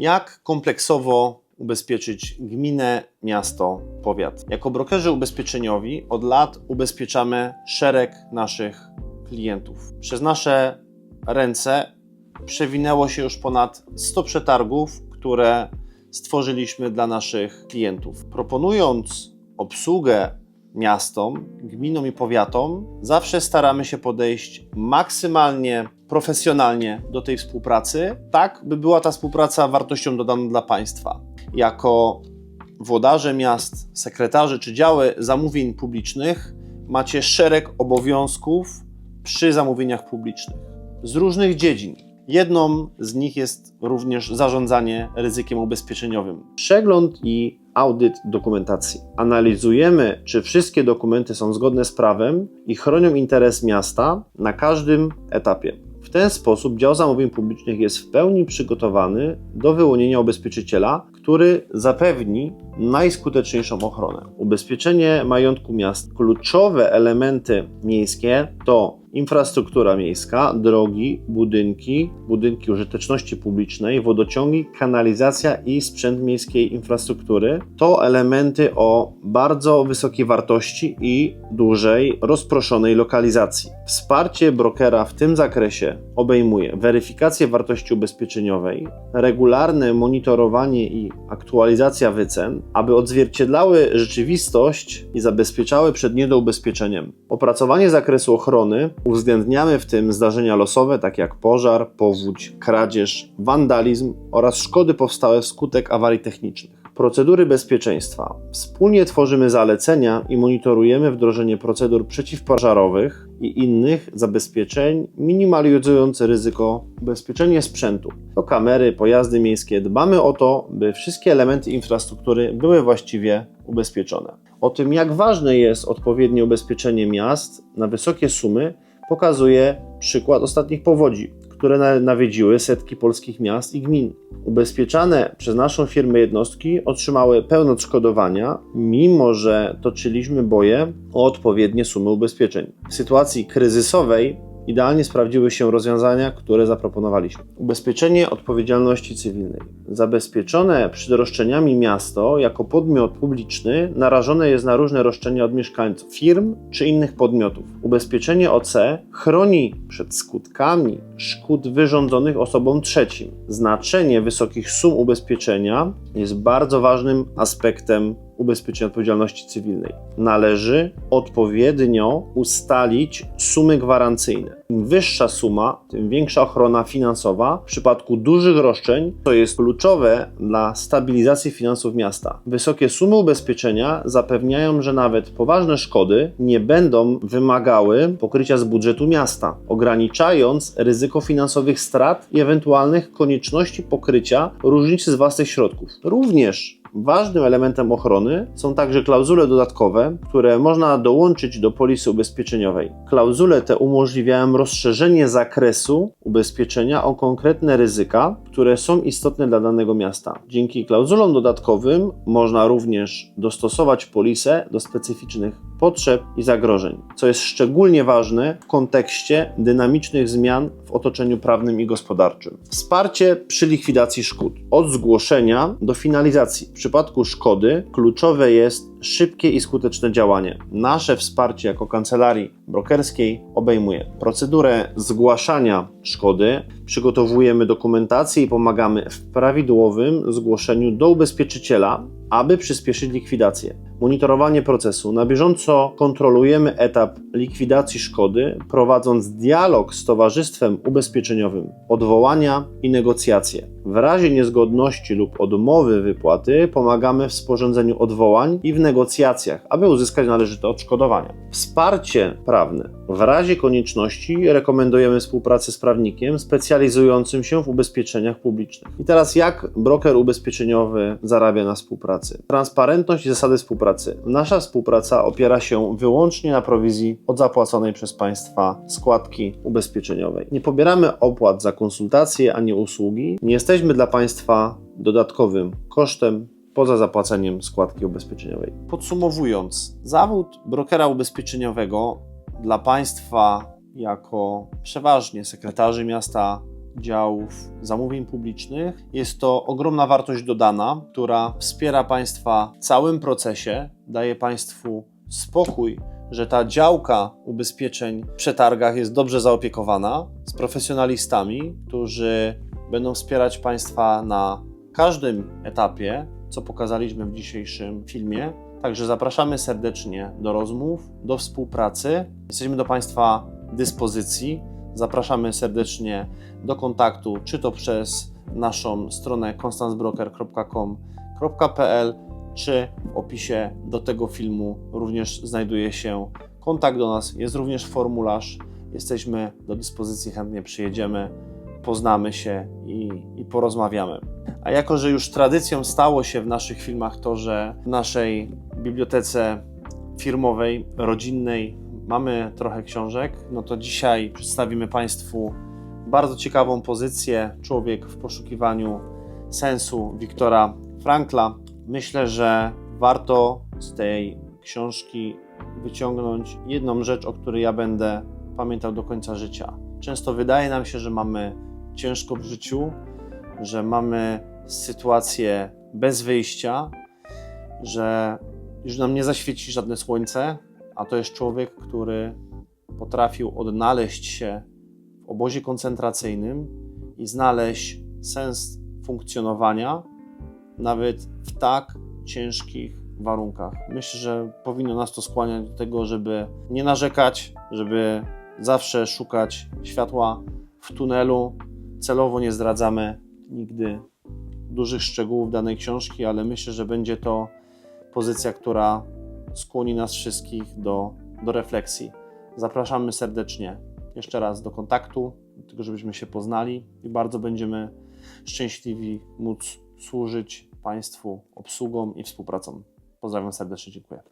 Jak kompleksowo ubezpieczyć gminę, miasto, powiat? Jako brokerzy ubezpieczeniowi od lat ubezpieczamy szereg naszych klientów. Przez nasze ręce przewinęło się już ponad 100 przetargów, które stworzyliśmy dla naszych klientów. Proponując obsługę miastom, gminom i powiatom, zawsze staramy się podejść maksymalnie profesjonalnie do tej współpracy, tak by była ta współpraca wartością dodaną dla państwa. Jako włodarze miast, sekretarze czy działy zamówień publicznych macie szereg obowiązków przy zamówieniach publicznych z różnych dziedzin. Jedną z nich jest również zarządzanie ryzykiem ubezpieczeniowym. Przegląd i audyt dokumentacji. Analizujemy, czy wszystkie dokumenty są zgodne z prawem i chronią interes miasta na każdym etapie. W ten sposób dział zamówień publicznych jest w pełni przygotowany do wyłonienia ubezpieczyciela, który zapewni najskuteczniejszą ochronę. Ubezpieczenie majątku miast. Kluczowe elementy miejskie to infrastruktura miejska, drogi, budynki, budynki użyteczności publicznej, wodociągi, kanalizacja i sprzęt miejskiej infrastruktury. To elementy o bardzo wysokiej wartości i dużej, rozproszonej lokalizacji. Wsparcie brokera w tym zakresie obejmuje weryfikację wartości ubezpieczeniowej, regularne monitorowanie i aktualizacja wycen, aby odzwierciedlały rzeczywistość i zabezpieczały przed niedoubezpieczeniem. Opracowanie zakresu ochrony uwzględniamy w tym zdarzenia losowe, takie jak pożar, powódź, kradzież, wandalizm oraz szkody powstałe wskutek awarii technicznych. Procedury bezpieczeństwa. Wspólnie tworzymy zalecenia i monitorujemy wdrożenie procedur przeciwpożarowych i innych zabezpieczeń, minimalizujące ryzyko ubezpieczenie sprzętu. To kamery, pojazdy miejskie. Dbamy o to, by wszystkie elementy infrastruktury były właściwie ubezpieczone. O tym, jak ważne jest odpowiednie ubezpieczenie miast na wysokie sumy, pokazuje przykład ostatnich powodzi które nawiedziły setki polskich miast i gmin. Ubezpieczane przez naszą firmę jednostki otrzymały pełne odszkodowania, mimo że toczyliśmy boje o odpowiednie sumy ubezpieczeń. W sytuacji kryzysowej Idealnie sprawdziły się rozwiązania, które zaproponowaliśmy. Ubezpieczenie odpowiedzialności cywilnej. Zabezpieczone przed roszczeniami miasto jako podmiot publiczny narażone jest na różne roszczenia od mieszkańców, firm czy innych podmiotów. Ubezpieczenie OC chroni przed skutkami szkód wyrządzonych osobom trzecim. Znaczenie wysokich sum ubezpieczenia jest bardzo ważnym aspektem ubezpieczenia odpowiedzialności cywilnej. Należy odpowiednio ustalić sumy gwarancyjne. Im wyższa suma, tym większa ochrona finansowa w przypadku dużych roszczeń, co jest kluczowe dla stabilizacji finansów miasta. Wysokie sumy ubezpieczenia zapewniają, że nawet poważne szkody nie będą wymagały pokrycia z budżetu miasta, ograniczając ryzyko finansowych strat i ewentualnych konieczności pokrycia różnicy z własnych środków. Również Ważnym elementem ochrony są także klauzule dodatkowe, które można dołączyć do polisy ubezpieczeniowej. Klauzule te umożliwiają rozszerzenie zakresu ubezpieczenia o konkretne ryzyka, które są istotne dla danego miasta. Dzięki klauzulom dodatkowym można również dostosować polisę do specyficznych potrzeb i zagrożeń, co jest szczególnie ważne w kontekście dynamicznych zmian w otoczeniu prawnym i gospodarczym. Wsparcie przy likwidacji szkód. Od zgłoszenia do finalizacji. W przypadku szkody kluczowe jest szybkie i skuteczne działanie. Nasze wsparcie jako kancelarii brokerskiej obejmuje procedurę zgłaszania szkody, przygotowujemy dokumentację i pomagamy w prawidłowym zgłoszeniu do ubezpieczyciela, aby przyspieszyć likwidację. Monitorowanie procesu. Na bieżąco kontrolujemy etap likwidacji szkody, prowadząc dialog z towarzystwem ubezpieczeniowym, odwołania i negocjacje. W razie niezgodności lub odmowy wypłaty pomagamy w sporządzeniu odwołań i w negocjacjach, aby uzyskać należyte odszkodowania. Wsparcie prawne. W razie konieczności rekomendujemy współpracę z prawnikiem specjalizującym się w ubezpieczeniach publicznych. I teraz jak broker ubezpieczeniowy zarabia na współpracy? Transparentność i zasady współpracy. Nasza współpraca opiera się wyłącznie na prowizji od zapłaconej przez państwa składki ubezpieczeniowej. Nie pobieramy opłat za konsultacje ani usługi. Nie jesteśmy dla Państwa dodatkowym kosztem poza zapłaceniem składki ubezpieczeniowej. Podsumowując, zawód brokera ubezpieczeniowego dla Państwa jako przeważnie sekretarzy miasta, działów zamówień publicznych. Jest to ogromna wartość dodana, która wspiera Państwa w całym procesie, daje Państwu spokój, że ta działka ubezpieczeń w przetargach jest dobrze zaopiekowana z profesjonalistami, którzy będą wspierać Państwa na każdym etapie, co pokazaliśmy w dzisiejszym filmie. Także zapraszamy serdecznie do rozmów, do współpracy. Jesteśmy do Państwa dyspozycji. Zapraszamy serdecznie do kontaktu, czy to przez naszą stronę constancebroker.com.pl, czy w opisie do tego filmu również znajduje się kontakt do nas. Jest również formularz. Jesteśmy do dyspozycji, chętnie przyjedziemy, poznamy się i, i porozmawiamy. A jako, że już tradycją stało się w naszych filmach to, że w naszej bibliotece firmowej, rodzinnej mamy trochę książek, no to dzisiaj przedstawimy Państwu bardzo ciekawą pozycję Człowiek w poszukiwaniu sensu Wiktora Frankla. Myślę, że warto z tej książki wyciągnąć jedną rzecz, o której ja będę pamiętał do końca życia. Często wydaje nam się, że mamy ciężko w życiu, że mamy sytuację bez wyjścia, że już nam nie zaświeci żadne słońce, a to jest człowiek, który potrafił odnaleźć się w obozie koncentracyjnym i znaleźć sens funkcjonowania nawet w tak ciężkich warunkach. Myślę, że powinno nas to skłaniać do tego, żeby nie narzekać, żeby zawsze szukać światła w tunelu. Celowo nie zdradzamy nigdy dużych szczegółów danej książki, ale myślę, że będzie to pozycja, która skłoni nas wszystkich do, do refleksji. Zapraszamy serdecznie jeszcze raz do kontaktu, do tego, żebyśmy się poznali i bardzo będziemy szczęśliwi móc służyć Państwu obsługą i współpracą. Pozdrawiam serdecznie, dziękuję.